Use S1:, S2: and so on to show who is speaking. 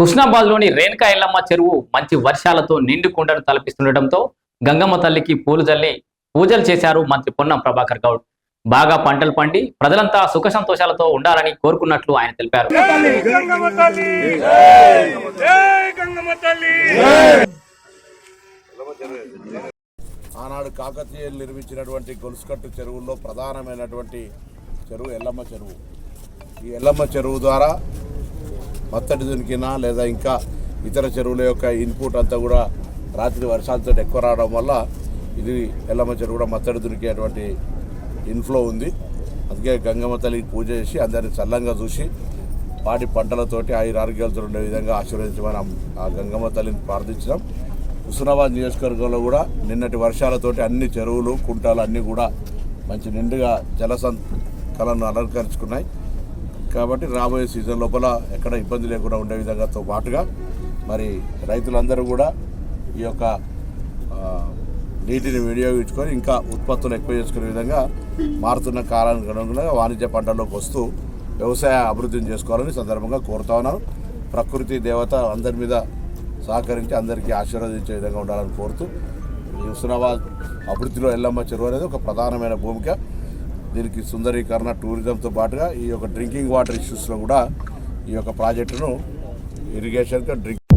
S1: హుస్నాబాద్లోని రేణుకా ఎల్లమ్మ చెరువు మంచి వర్షాలతో నిండు కుండను తలపిస్తుండటంతో గంగమ్మ తల్లికి పూలు జల్లి పూజలు చేశారు మంత్రి పొన్నం ప్రభాకర్ గౌడ్. బాగా పంటలు పండి ప్రజలంతా సుఖ సంతోషాలతో ఉండాలని కోరుకున్నట్లు ఆయన తెలిపారు.
S2: గంగమ్మ తల్లి! జై గంగమ్మ తల్లి!
S3: ఆనాడు కాకతీయులు నిర్మించినటువంటి గొలుసుకట్టు చెరువుల్లో ప్రధానమైనటువంటి చెరువు ఎల్లమ్మ చెరువు. ఈ ఎల్లమ్మ చెరువు ద్వారా మత్తడి దునికినా లేదా ఇంకా ఇతర చెరువుల యొక్క ఇన్పుట్ అంతా కూడా రాత్రి వర్షాలతో ఎక్కువ రావడం వల్ల ఇది ఎల్లమ్మ చెరువు కూడా మత్తడి దునికేటువంటి ఇన్ఫ్లో ఉంది. అందుకే గంగమ్మ తల్లికి పూజ చేసి అందరిని చల్లంగా చూసి పాడి పంటలతోటి ఆయుర ఆరోగ్యాలతో ఉండే విధంగా ఆశీర్వదించమని ఆ- ఆ గంగమ్మ తల్లిని ప్రార్థించినాం. హుస్నాబాద్ నియోజకవర్గంలో కూడా నిన్నటి వర్షాలతోటి అన్ని చెరువులు కుంటాలు అన్నీ కూడా మంచి నిండుగా జలసంకలను అలంకరించుకున్నాయి. కాబట్టి రాబోయే సీజన్ లోపల ఎక్కడ ఇబ్బంది లేకుండా ఉండే విధంగాతో పాటుగా మరి రైతులందరూ కూడా ఈ యొక్క నీటిని వినియోగించుకొని ఇంకా ఉత్పత్తులు ఎక్కువ చేసుకునే విధంగా మారుతున్న కాలానికి అనుగుణంగా వాణిజ్య పంటల్లోకి వస్తూ వ్యవసాయ అభివృద్ధిని చేసుకోవాలని సందర్భంగా కోరుతా ఉన్నాను. ప్రకృతి దేవత అందరి మీద సహకరించి అందరికీ ఆశీర్వదించే విధంగా ఉండాలని కోరుతూ ఈ హుస్నాబాద్ అభివృద్ధిలో ఎల్లమ్మ చెరువు అనేది ఒక ప్రధానమైన భూమిక. దీనికి సుందరీకరణ టూరిజంతో పాటుగా ఈ యొక్క డ్రింకింగ్ వాటర్ ఇష్యూస్లో కూడా ఈ యొక్క ప్రాజెక్టును ఇరిగేషన్గా డ్రింక్